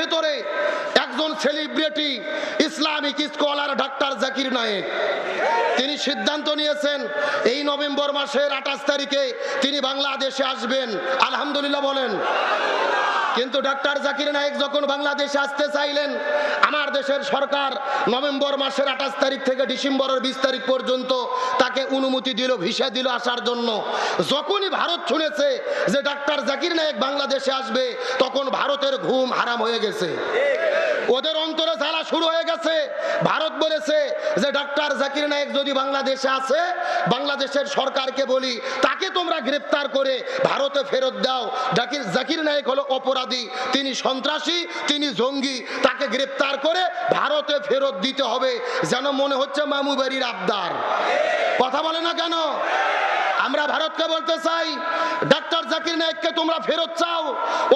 ভেতরে একজন celebrity Islamic scholar doctor Zakir Naik. তিনি সিদ্ধান্ত নিয়েছেন, এই নভেম্বর মাসের আঠাশ তারিখে তিনি বাংলাদেশে আসবেন। আলহামদুলিল্লাহ বলেন। কিন্তু ডাক্তার জাকির নায়েক যখন বাংলাদেশে আসতে চাইলেন, আমার দেশের সরকার নভেম্বর মাসের আঠাশ তারিখ থেকে ডিসেম্বরের বিশ তারিখ পর্যন্ত তাকে অনুমতি দিল, ভিসা দিল আসার জন্য। যখনই ভারত শুনেছে যে ডাক্তার জাকির নায়েক বাংলাদেশে আসবে, তখন ভারতের ঘুম হারাম হয়ে গেছে। ওদের অন্তরে জ্বালা শুরু হয়ে গেছে। ভারত বলেছে যে ডক্টর জাকির নায়েক যদি বাংলাদেশে আসে, বাংলাদেশের সরকারকে বলি, তাকে তোমরা গ্রেপ্তার করে ভারতে ফেরত দাও। জাকির জাকির নায়েক হলো অপরাধী। তিনি সন্ত্রাসী, তিনি জঙ্গি। তাকে গ্রেপ্তার করে ভারতে ফেরত দিতে হবে, যেন মনে হচ্ছে মামু বাড়ির আবদার। কথা বলে না কেন? আমরা ভারতকে বলতে চাই, ডাক্তার জাকির নায়েককে তোমরা ফেরত চাও।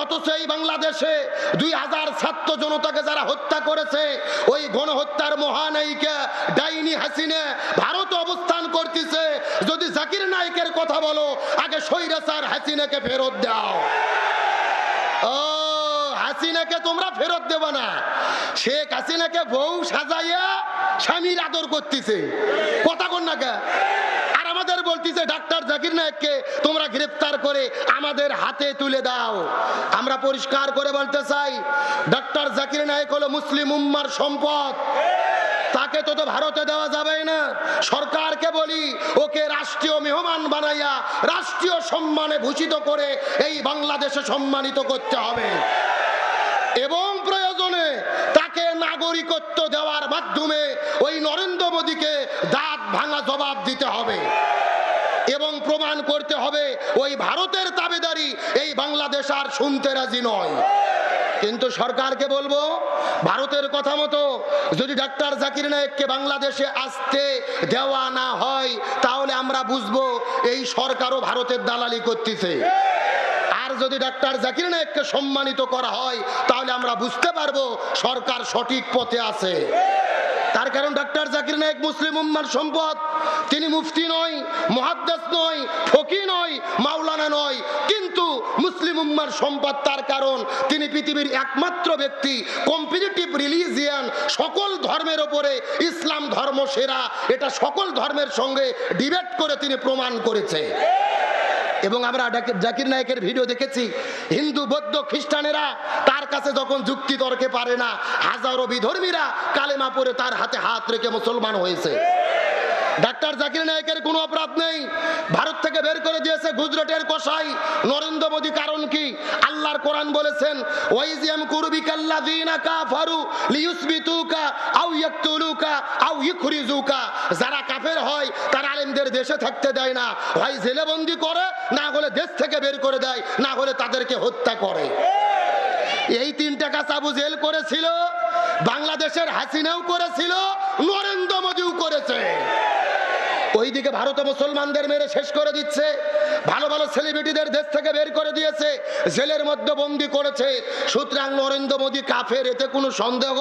অথচ এই বাংলাদেশে দুই হাজার ছাত্র জনতাকে যারা হত্যা করেছে, ওই গণহত্যার মহানায়িকা ডাইনি হাসিনে ভারত অবস্থান করতেছে। যদি জাকির নায়েকের কথা বলো, আগে সৈরাচার হাসিনাকে ফেরত দাও। ও, হাসিনাকে তোমরা ফেরত দেবে না। শেখ হাসিনাকে বউ সাজাইয়া স্বামীর আদর করতেছে। কথা কন কে? বলতেছে, ডাক্তার জাকির নায়ককে তোমরা গ্রেফতার করে আমাদের হাতে তুলে দাও। আমরা পরিষ্কার করে বলতে চাই, ডাক্তার জাকির নায়ক হলো মুসলিম উম্মার সম্পদ। তাকে তো তো ভারতে দেওয়া যাবে না। সরকারকে বলি, ওকে রাষ্ট্রীয় মেহমান বানাইয়া রাষ্ট্রীয় সম্মানে ভূষিত করে এই বাংলাদেশে সম্মানিত করতে হবে। এবং প্রয়োজনে তাকে নাগরিকত্ব দেওয়ার মাধ্যমে ওই নরেন্দ্র মোদীকে দাঁত ভাঙা জবাব দিতে হবে। প্রমাণ করতে হবে, ওই ভারতের তাবেদারি, এই বাংলাদেশ আর শুনতে রাজি নয়। কিন্তু সরকারকে বলব, ভারতের কথা মতো যদি ডাক্তার জাকির নায়েককে বাংলাদেশে আসতে দেওয়া না হয়, তাহলে আমরা বুঝব এই সরকারও ভারতের দালালি করতেছে। আর যদি ডাক্তার জাকির নায়েককে সম্মানিত করা হয়, তাহলে আমরা বুঝতে পারব সরকার সঠিক পথে আছে। তার কারণ ডাক্তার জাকির নায়েক মুসলিম উম্মার সম্পদ তিনি মুফতি নয়, মহাদ্দাস নয়, ফকি নয়, মাওলানা নয়। কিন্তু মুসলিম উম্মার সম্পদ তার কারণ। তিনি পৃথিবীর একমাত্র ব্যক্তি কম্পিটিটিভ রিলিজিয়ান সকল ধর্মের ওপরে ইসলাম ধর্ম সেরা। এটা সকল ধর্মের সঙ্গে ডিবেট করে তিনি প্রমাণ করেছে। এবং আমরা জাকির নায়কের ভিডিও দেখেছি। হিন্দু, বৌদ্ধ, খ্রিস্টানেরা তার কাছে যখন যুক্তি তর্কে পারে না, হাজারো বিধর্মীরা কালেমা পরে তার হাতে হাত রেখে মুসলমান হয়েছে। ডাক্তার জাকির নায়কের কোনো অপরাধ নেই। ভারত থেকে বের করে দিয়েছে গুজরাটের কসাই। নরেন্দ্র মোদী কারণ কি? আল্লাহর কোরআন বলেছেন, ওয়াইজিয়াম কুরবিকাল্লাযিনা কাফারু লিয়ুসবিতুকা আও ইয়াকতুলুকা আও ইখরিজুকা। যারা কাফের হয়, তারা আলেমদের দেশে থাকতে দেয় না। হয় জেলে বন্দি করে, না হলে দেশ থেকে বের করে দেয়, না হলে তাদেরকে হত্যা করে। এই তিনটা কাজ আবু জেল করেছিল, বাংলাদেশের হাসিনাও করেছিল, নরেন্দ্র মোদীও করেছে। ওইদিকে ভারত মুসলমানদের মেরে শেষ করে দিচ্ছে। ভালো ভালো সেলিব্রিটিদের দেশ থেকে বের করে দিয়েছে। জেলের মধ্যে বন্দি করেছে। সুতরাং নরেন্দ্র মোদী কাফের, এতে কোনো সন্দেহ?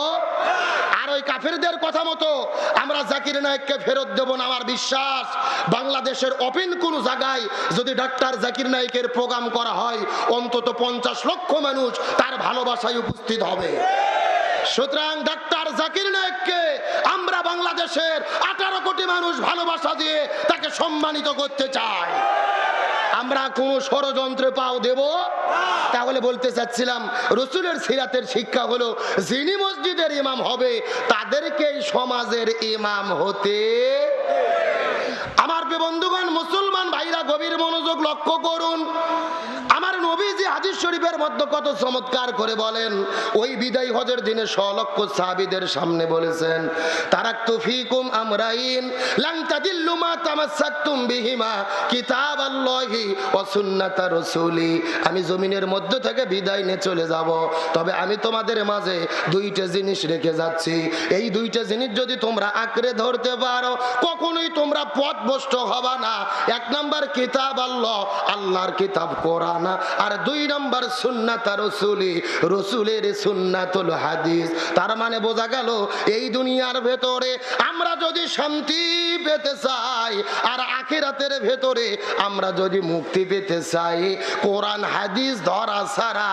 আর ওই কাফেরদের কথা মতো আমরা জাকির নায়ককে ফেরত দেব না, আমার বিশ্বাস। বাংলাদেশের অপিন কোন জায়গায় যদি ডাক্তার জাকির নায়কের প্রোগ্রাম করা হয়, অন্তত পঞ্চাশ লক্ষ মানুষ তার ভালোবাসায় উপস্থিত হবে। সুতরাং ডাক্তার জাকির নায়ককে আমরা বাংলাদেশের আঠারো কোটি মানুষ ভালোবাসা দিয়ে তাকে সম্মানিত করতে চাই। আমরা কোন ষড়যন্ত্রে পাও দেব? তাহলে বলতে চাচ্ছিলাম, রসুলের সিরাতের শিক্ষা হলো, যিনি মসজিদের ইমাম হবে তাদেরকে সমাজের ইমাম হতে আমার বন্ধুগণ, মুসলমান ভাইরা, গভীর মনোযোগ লক্ষ্য করুন। শরীফের মধ্যে কত চমৎকার করে বলেন, ওই বিদায় হজের দিনে সলক্ষ সাহাবীদের সামনে বলেছেন তারাক্তু ফিকুম আমরাইন লাং তাদিল্লু মা তামাসসাকতুম বিহিমা, কিতাবাল্লাহি ওয়া সুন্নাতা রাসূলি। আমি জমিনের মধ্য থেকে বিদায় নিয়ে চলে যাব, তবে আমি তোমাদের মাঝে দুইটা জিনিস রেখে যাচ্ছি। এই দুইটা জিনিস যদি তোমরা আঁকড়ে ধরতে পারো, কখনোই তোমরা পথভ্রষ্ট হবা না। এক নাম্বার কিতাব আল্লাহ, আল্লাহর কিতাব কোরআন। আর দুই নাম্বার মানে আমরা যদি শান্তি পেতে চাই, আর ভেতরে আমরা যদি মুক্তি পেতে চাই, কোরআন, হাদিস ধরা ছাড়া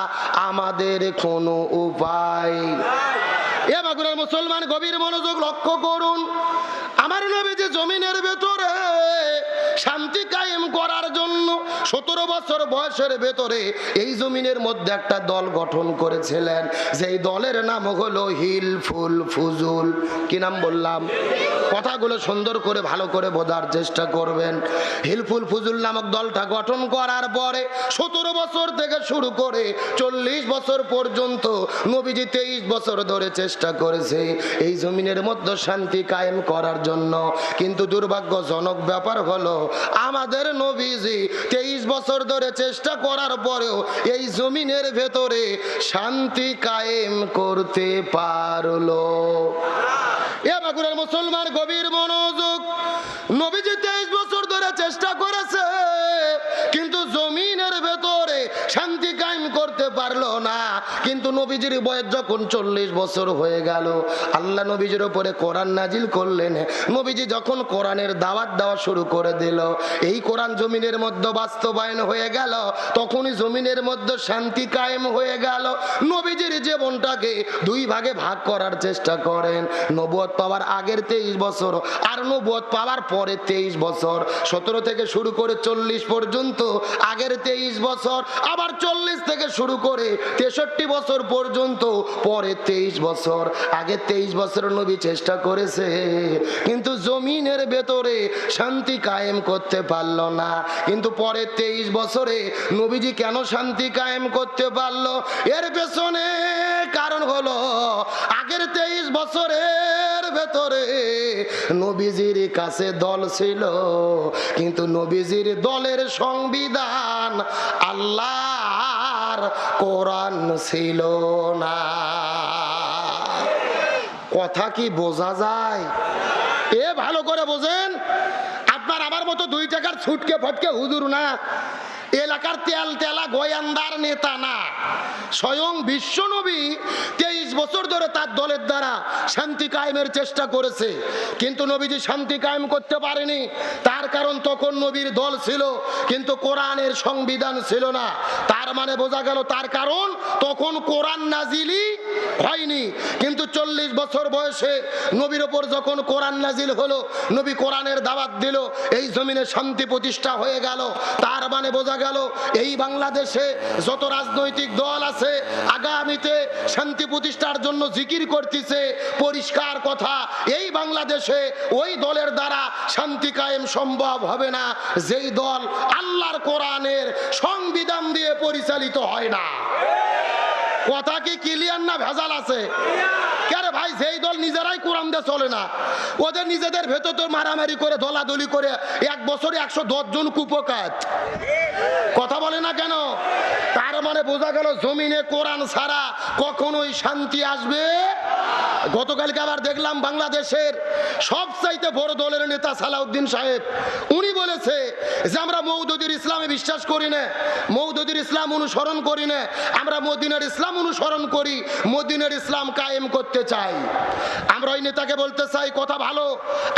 আমাদের কোনো উপায় এ মুসলমান গভীর মনোযোগ লক্ষ্য করুন। আমার নবী যে জমিনের ভেতরে শান্তি কায়েম করার জন্য সতেরো বছর বয়সের ভেতরে এই জমিনের মধ্যে একটা দল গঠন করেছিলেন। যেই দলের নাম হলো হিল, ফুল, ফুজুল। কি নাম বললাম? কথাগুলো সুন্দর করে, ভালো করে বোঝার চেষ্টা করবেন। হিলফুল ফুজুল নামক দলটা গঠন করার পরে সতেরো বছর থেকে শুরু করে চল্লিশ বছর পর্যন্ত নবীজি তেইশ বছর ধরে চেষ্টা করেছে এই জমিনের মধ্যে শান্তি কায়েম করার জন্য। কিন্তু দুর্ভাগ্যজনক ব্যাপার হলো আমাদের নবীজি তেইশ বছর ধরে চেষ্টা করার পরেও এই জমিনের ভেতরে শান্তি কায়েম করতে পারল। এ বাঁকুড়ার মুসলমান গভীর মনোযোগ কিন্তু নবীজির বয়স যখন চল্লিশ বছর হয়ে গেল, আল্লাহ নবীজির উপরে কোরআন নাজিল করলেন। নবীজি যখন কোরআনের দাওয়াত দেওয়া শুরু করে দিল, এই কোরআন জমিনের মধ্যে বাস্তবায়ন হয়ে গেল, তখনই জমিনের মধ্যে শান্তি কায়েম হয়ে গেল। নবীজির জীবনটাকে দুই ভাগে ভাগ করার চেষ্টা করেন। নবুয়ত পাওয়ার আগের তেইশ বছর আর নবুয়ত পাওয়ার পরে তেইশ বছর। সতেরো থেকে শুরু করে চল্লিশ পর্যন্ত আগের তেইশ বছর, আবার চল্লিশ থেকে শুরু করে তেষট্টি বছর পর্যন্ত, পরে তেইশ বছর। আগে তেইশ বছর নবী চেষ্টা করেছে, কিন্তু জমিনের ভেতরে শান্তি কায়েম করতে পারল না। কিন্তু পরে তেইশ বছরে নবীজি কেন শান্তি কায়েম করতে পারল? এর পেছনে কারণ হলো, আগের তেইশ বছরের ভেতরে নবীজির কাছে দল ছিল, কিন্তু নবীজির দলের সংবিধান আল্লাহর কোরআন ছিল না। কথা কি বোঝা যায়? এ ভালো করে বোঝেন, আপনার আমার মতো দুই টাকার ছুটকে ফটকে হুজুর না। এলাকার তেল তেলা গোয়ান্দার নেতা না। স্বয়ং বিশ্ব নবী তেইশ বছর ধরে তার দলের দ্বারা শান্তি কায়েমের চেষ্টা করেছে। কিন্তু নবীজি শান্তি কায়েম করতে পারেনি। তার কারণ তখন নবীর দল ছিল, কিন্তু কোরআনের সংবিধান ছিল না। তার মানে বোঝা গেল তার কারণ তখন কোরআন নাজিলি হয়নি। কিন্তু চল্লিশ বছর বয়সে নবীর ওপর যখন কোরআন নাজিল হলো, নবী কোরআনের দাওয়াত দিল, এই জমিনে শান্তি প্রতিষ্ঠা হয়ে গেল। তার মানে বোঝা গেল এই বাংলাদেশে যত রাজনৈতিক দল আছে, আগামীতে শান্তি প্রতিষ্ঠার জন্য জিকির করতেছে, পরিষ্কার কথা। এই বাংলাদেশে ওই দলের দ্বারা শান্তি কায়েম সম্ভব হবে না, যেই দল আল্লাহর কোরআনের সংবিধান দিয়ে পরিচালিত হয় না। কথা কি ক্লিয়ার না ভেজাল আছে? কেন ভাই, যেই দল নিজেরাই কোরআন দিয়ে চলে না, ওদের নিজেদের ভেতর তো মারামারি করে, দলাদলি করে এক বছরে একশো জন কুপকাত। কথা বলে না কেন? তার মানে বোঝা গেল জমিনে কোরআন ছাড়া কখনোই শান্তি আসবে গতকালকে আবার দেখলাম বাংলাদেশের সবচাইতে বড় দলের নেতা সালাউদ্দিন সাহেব। উনি বলেছে যে, আমরা মৌদুদির ইসলামে বিশ্বাস করি না, মৌদুদির ইসলাম অনুসরণ করি না, আমরা মদিনার ইসলাম অনুসরণ করি, মদিনার ইসলাম কায়েম করতে চাই। আমরা ওই নেতাকে বলতে চাই, কথা ভালো,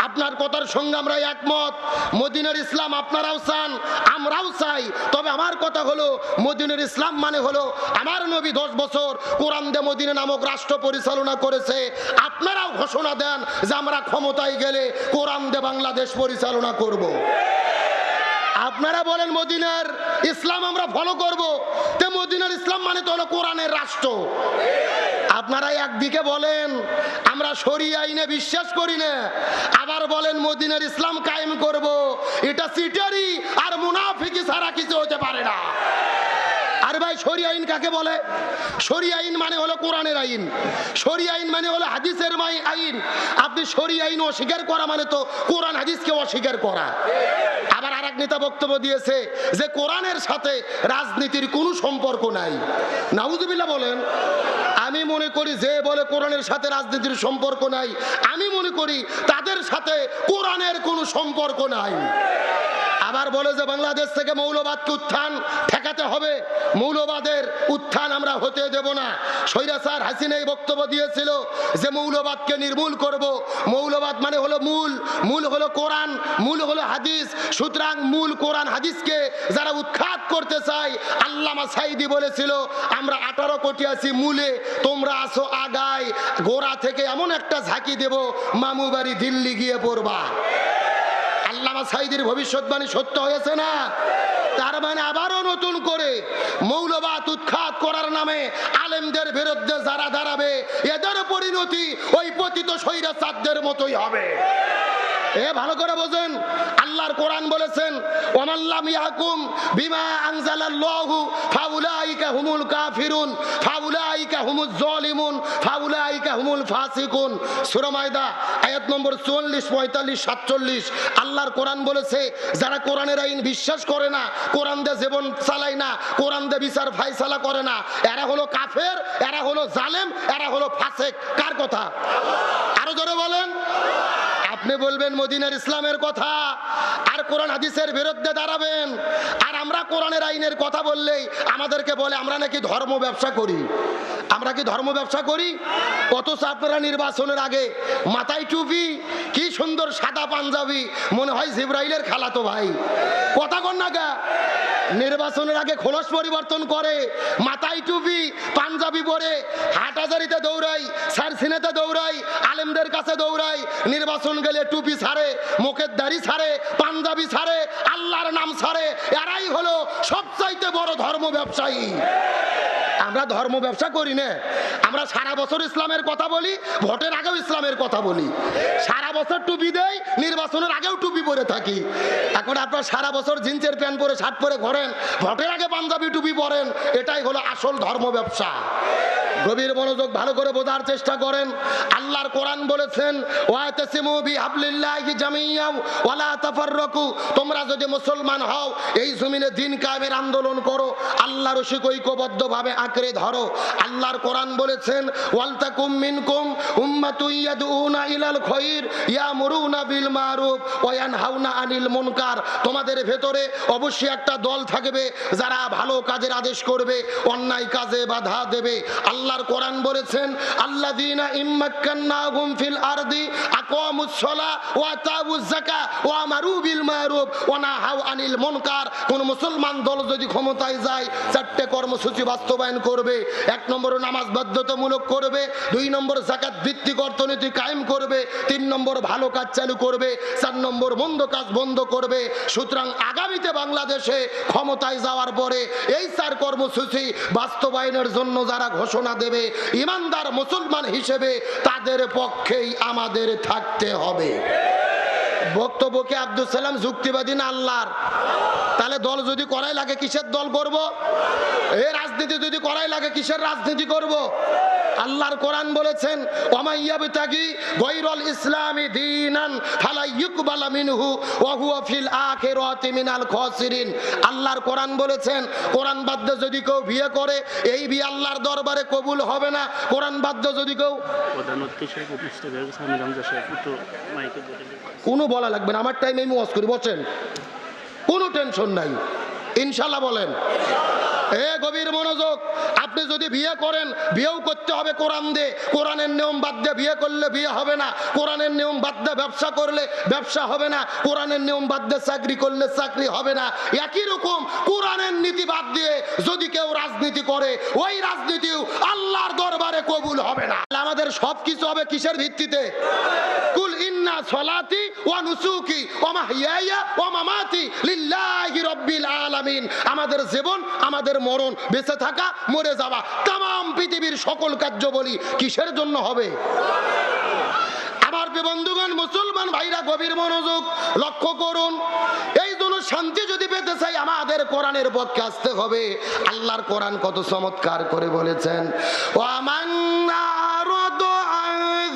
আপনার কথার সঙ্গে আমরা একমত, মদিনার ইসলাম আপনারাও চান, আমরাও চাই, তবে আমার কথা হলো, মদিনার ইসলাম মানে হলো, আমার নবী দশ বছর কোরআন দে মদিনা নামক রাষ্ট্র পরিচালনা করেছে আপনারাও ঘোষণা দেন যে আমরা ক্ষমতায় গেলে কোরআন দে বাংলাদেশ পরিচালনা করব। আপনারা বলেন, মদিনার ইসলাম আমরা ফলো করব। তে মদিনার ইসলাম মানে তো হলো কোরআনের রাষ্ট্র। আপনারা একদিকে বলেন, আমরা সরি আইনে বিশ্বাস করি না। আবার বলেন, মদিনার ইসলাম কায়েম করব। এটা সিটারি আর মুনাফিকি ছাড়া কিছু হতে পারে না। আর ভাই শরি আইন কাকে বলে? শরি আইন মানে হলো কোরআনের আইন। শরি আইন মানে হলো হাদিসের আইন। আপনি শরি আইন অস্বীকার করা মানে তো কোরআন হাদিসকে অস্বীকার করা। আবার আরেক নেতা বক্তব্য দিয়েছে যে কোরআনের সাথে রাজনীতির কোনো সম্পর্ক নাই। নাউজুবিল্লাহ বলেন, আমি মনে করি যে বলে কোরআনের সাথে রাজনীতির সম্পর্ক নাই, আমি মনে করি তাদের সাথে কোরআনের কোনো সম্পর্ক নাই। আবার বলে যে বাংলাদেশ থেকে মৌলবাদকে উত্থান ঠেকাতে হবে। মৌলবাদের উত্থান আমরা হতে দেব না। স্বৈরাচার হাসিনা এই বক্তব্য দিয়েছিল যে মৌলবাদকে নির্মূল করব। মৌলবাদ মানে হলো মূল। মূল হলো কোরআন, মূল হলো হাদিস। সুতরাং মূল কোরআন হাদিসকে যারা উৎখাত করতে চায়, আল্লামা সাইদি বলেছিল, আমরা আঠারো কোটি আছি মূলে, তোমরা আসো আগায়। গোড়া থেকে এমন একটা ঝাঁকি দেব মামু বাড়ি দিল্লি গিয়ে পড়বা। আল্লামা সাইদির ভবিষ্যৎবাণী সত্য হয়েছে না? তার মানে আবারও নতুন করে মৌলবাদ উৎখাত করার নামে আলেমদের বিরুদ্ধে যারা দাঁড়াবে, এদের পরিণতি ওই পতিত স্বৈরাচারদের মতোই হবে। এ ভালো করে বোঝেন। আল্লাহর কোরআন বলেছেন ওমাল্লাম ইয়াকুম বিমা আনজালাল্লাহু ফাউলাইকা হুমুল কাফিরুন, ফাউলাইকা হুমুজ জালিমুন, ফাউলাইকা হুমুল ফাসিকুন। সূরা মায়দা, আয়াত নম্বর 44 45 47 আল্লাহর কোরআন বলেছে, যারা কোরআনের আইন বিশ্বাস করে না, কোরআন দিয়ে জীবন চালায় না, কোরআন দিয়ে বিচার ফাইসালা করে না, এরা হলো কাফের, এরা হলো জালেম, এরা হলো ফাসেক। কার কথা? আরও জোরে বলেন। আপনি বলবেন মদিনার ইসলামের কথা, আর কোরআন হাদিসের বিরুদ্ধে দাঁড়াবেন। আর আমরা কোরআনের আইনের কথা বললেই আমাদেরকে বলে, আমরা নাকি ধর্ম ব্যবসা করি। আমরা কি ধর্ম ব্যবসা করি? অথচ আপনারা নির্বাচনের আগে মাথায় টুপি, কি সুন্দর সাদা পাঞ্জাবি, মনে হয় জিব্রাইলের খালাতো ভাই। কথা কন না গা। নির্বাচনের আগে খোলস পরিবর্তন করে, মাথায় টুপি, পাঞ্জাবি পরে হাটাজারিতে দৌড়াই সারসিনেতে দৌড়াই, আলেমদের কাছে দৌড়াই, নির্বাচন গেলে টুপি ছাড়ে মুখের দাড়ি ছাড়ে পাঞ্জাবি ছাড়ে আল্লাহর নাম ছাড়ে এরাই হলো সবচাইতে বড় ধর্ম ব্যবসায়ী। আমরা ধর্ম ব্যবসা করি না। আমরা সারা বছর ইসলামের কথা বলি, ভোটের আগেও ইসলামের কথা বলি। সারা বছর টুপি দেই, নির্বাচনের আগেও টুপি পরে থাকি। এখন আপনার সারা বছর জিন্সের প্যান্ট পরে, শার্ট পরে ঘরেন, ভোটের আগে পাঞ্জাবি টুপি পরেন, এটাই হলো আসল ধর্ম ব্যবসা। গভীর মনোযোগ ভালো করে বোঝার চেষ্টা করেন। আল্লাহর কোরআন বলেছেন তোমরা যদি মুসলমান হও, এই জমিনে দিন কায়েমের আন্দোলন করো, আল্লাহর রশিক ঐক্যবদ্ধভাবে আঁকড়ে ধরো। আল্লাহর কোরআন বলেছেন, ওয়ালতাকুম মিনকুম উম্মাতুন ইয়াদউনা ইলাল খায়র ইয়ামুরুনা বিল মারুফ ওয়া ইয়ানহাউনা আনিল মুনকার। তোমাদের ভেতরে অবশ্যই একটা দল থাকবে যারা ভালো কাজের আদেশ করবে, অন্যায় কাজে বাধা দেবে। আল্লাহর কোরআন বলেছেন, আল্লাযীনা ইম্মাক্কান্নাহুম ফিল আরদি ওয়া ওয়া বিল মারুফ ওয়া নাহাউ আনিল মুনকার। কোন মুসলমান দল যদি ক্ষমতায় যায় কর্মসূচি বাস্তবায়ন করবে, এক নম্বর নামাজ বাধ্যতামূলক করবে, দুই নম্বর জাকাত ভিত্তিক অর্থনীতি কায়েম করবে, তিন নম্বর ভালো কাজ চালু করবে, চার নম্বর মন্দ কাজ বন্ধ করবে। সুতরাং আগামীতে বাংলাদেশে ক্ষমতায় যাওয়ার পরে এই চার কর্মসূচি বাস্তবায়নের জন্য যারা ঘোষণা দেবে, ইমানদার মুসলমান হিসেবে তাদের পক্ষেই আমাদের থাকতে হবে। বক্তব্যকে আব্দুল সালাম যুক্তিবাদী না আল্লাহর? তাহলে দল যদি করাই লাগে, কিসের দল করব? এ রাজনীতি যদি করাই লাগে, কিসের রাজনীতি করব? আল্লাহর কোরআন বলেছেন ওমাইয়াবতাগি গৈরল ইসলামি দীনান ফালা ইউকবালা মিনহু ওয়া হুয়া ফিল আখিরাতি মিনাল খাসিরিন। আল্লাহর কোরআন বলেছেন, কোরআন বাদ্য যদি কেউ বিয়ে করে, এই বিয়ে আল্লাহর দরবারে কবুল হবে না। কোরআন বাদ্য যদি কেউ। কোনো বলা লাগবে না, আমার টাইমে আমি ওয়াজ করি, বসেন। কোনো টেনশন নাই। ইনশাল্লাহ বলেন। এ গভীর মনোযোগ আপনি যদি বিয়ে করেন, বিয়েও করতে হবে কোরআন দিয়ে। কোরআনের নিয়ম বাদ দিয়ে বিয়ে করলে বিয়ে হবে না। কোরআনের নিয়ম বাদ দিয়ে ব্যবসা করলে ব্যবসা হবে না। কোরআনের নিয়ম বাদ দিয়ে চাকরি করলে চাকরি হবে না। একই রকম কোরআনের নীতি বাদ দিয়ে যদি কেউ রাজনীতি করে, ওই রাজনীতিও আল্লাহর দরবারে কবুল হবে না। আমাদের সব কিছু হবে কিসের ভিত্তিতে? কুল ইন্না সলাতি ওয়া নুসুকি ওয়া মাহইয়ায়া ওয়া মামাতি লিল্লাহি রাব্বিল আলামিন। আমাদের জীবন, আমাদের মরণ, বেঁচে থাকা, মরে যাওয়া তাম পৃথিবীর সকল কার্য বলি কিসের জন্য হবে? আমার বন্ধুগণ, মুসলমান ভাইরা, গভীর মনোযোগ লক্ষ্য করুন। এই জন্য শান্তি যদি পেতে চাই, আমাদের কোরআনের পক্ষে আসতে হবে। আল্লাহর কোরআন কত চমৎকার করে বলেছেন ও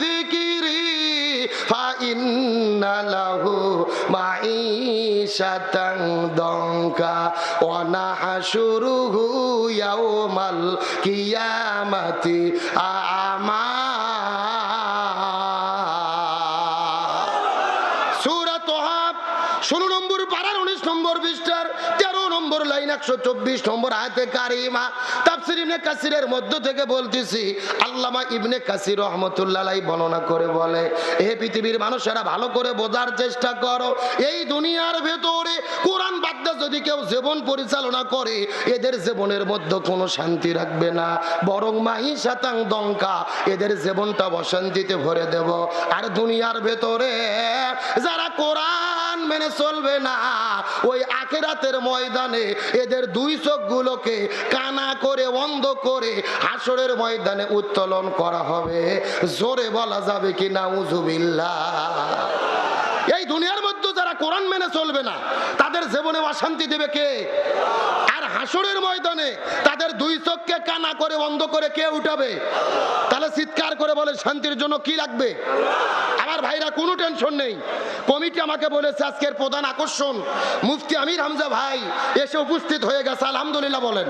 যিকিরি ফাইন্না লাহু মাঈশাতান দঙ্কা ওয়া নাহশুরুহু ইয়াউমাল কিয়ামাতি আমা একশো চব্বিশ নম্বর আয়তে কারিমা ইবনে কাসিরের মধ্য থেকে বলতেছি, আল্লামা ইবনে কাসির রহমতুল্লাহ বর্ণনা করে বলে পৃথিবীর মানুষেরা ভালো করে বোঝার চেষ্টা করো। এই দুনিয়ার ভেতরে কোরআন বাদ দিয়ে যদি কেউ জীবন পরিচালনা করে, এদের জীবনের মধ্যে কোনো শান্তি রাখবে না। বরং মাহি শাতাং দঙ্কা এদের জীবনটা অশান্তিতে ভরে দেব। আর দুনিয়ার ভেতরে যারা কোরআন মেনে চলবে না। ওই আখেরাতের ময়দানে এদের দুই চোখ গুলোকে কানা করে অন্ধ করে আসরের ময়দানে উত্তোলন করা হবে। জোরে বলা যাবে কিনা উজুবিল্লা এই দুনিয়ার মধ্যে যারা কোরআন মেনে চলবে না। তাদের জীবনে অশান্তি দেবে কে? আর হাসরের ময়দানে তাদের দুই চোখকে কানা করে, বন্ধ করে কে উঠাবে? তাহলে চিৎকার করে বলে, শান্তির জন্য কি লাগবে? আমার ভাইরা, কোনো টেনশন নেই। কমিটি আমাকে বলেছে, আজকের প্রধান আকর্ষণ, মুফতি আমির হামজা ভাই এসে উপস্থিত হয়ে গেছে। আলহামদুলিল্লাহ বলেন।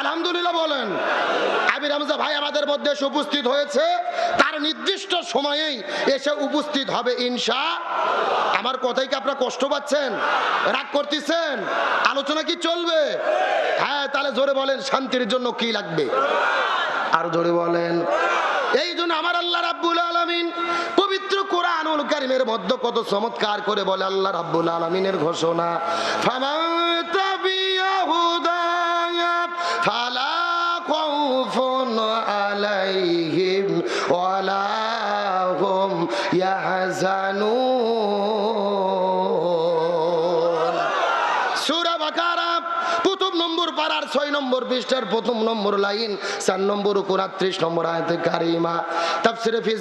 আলহামদুলিল্লাহ বলেন। আমির হামজা ভাই আমাদের মধ্যে এসে উপস্থিত হয়েছে। তার নির্দিষ্ট সময়েই এসে উপস্থিত হবে, ইনশা আমার কথাই কি আপনারা কষ্ট পাচ্ছেন? রাগ করতেছেন? আলোচনা কি চলবে? হ্যাঁ তাহলে জোরে বলেন, শান্তির জন্য কি লাগবে? আর জোরে বলেন। এই জন্য আমার আল্লাহ রাব্বুল আলামিন পবিত্র কোরআনুল কারিমের মধ্যে কত চমৎকার করে বলে আল্লাহ রাব্বুল আলামিনের ঘোষণা, ফামান সূরা বাকারা নম্বর পাড়ার ছয় নম্বর পৃষ্ঠার প্রথম নম্বর লাইন, চার নম্বর উনত্রিশ নম্বর আয়তে কারিমা। তাফসিরে ফি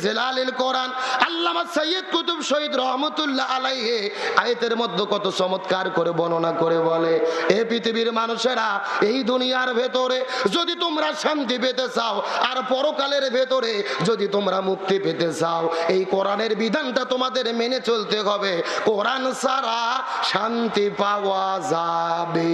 কোরআন, আল্লামা সৈয়দ কুতুব শহীদ রহমতুল্লাহ আলাইহে আয়াতের মধ্যে কত চমৎকার করে বর্ণনা করে বলে, এ পৃথিবীর মানুষেরা, এই দুনিয়ার ভেতরে যদি তোমরা শান্তি পেতে চাও, আর পরকালের ভেতরে যদি তোমরা মুক্তি পেতে চাও, এই কোরআনের বিধানটা তোমাদের মেনে চলতে হবে। কোরআন ছাড়া শান্তি পাওয়া যাবে।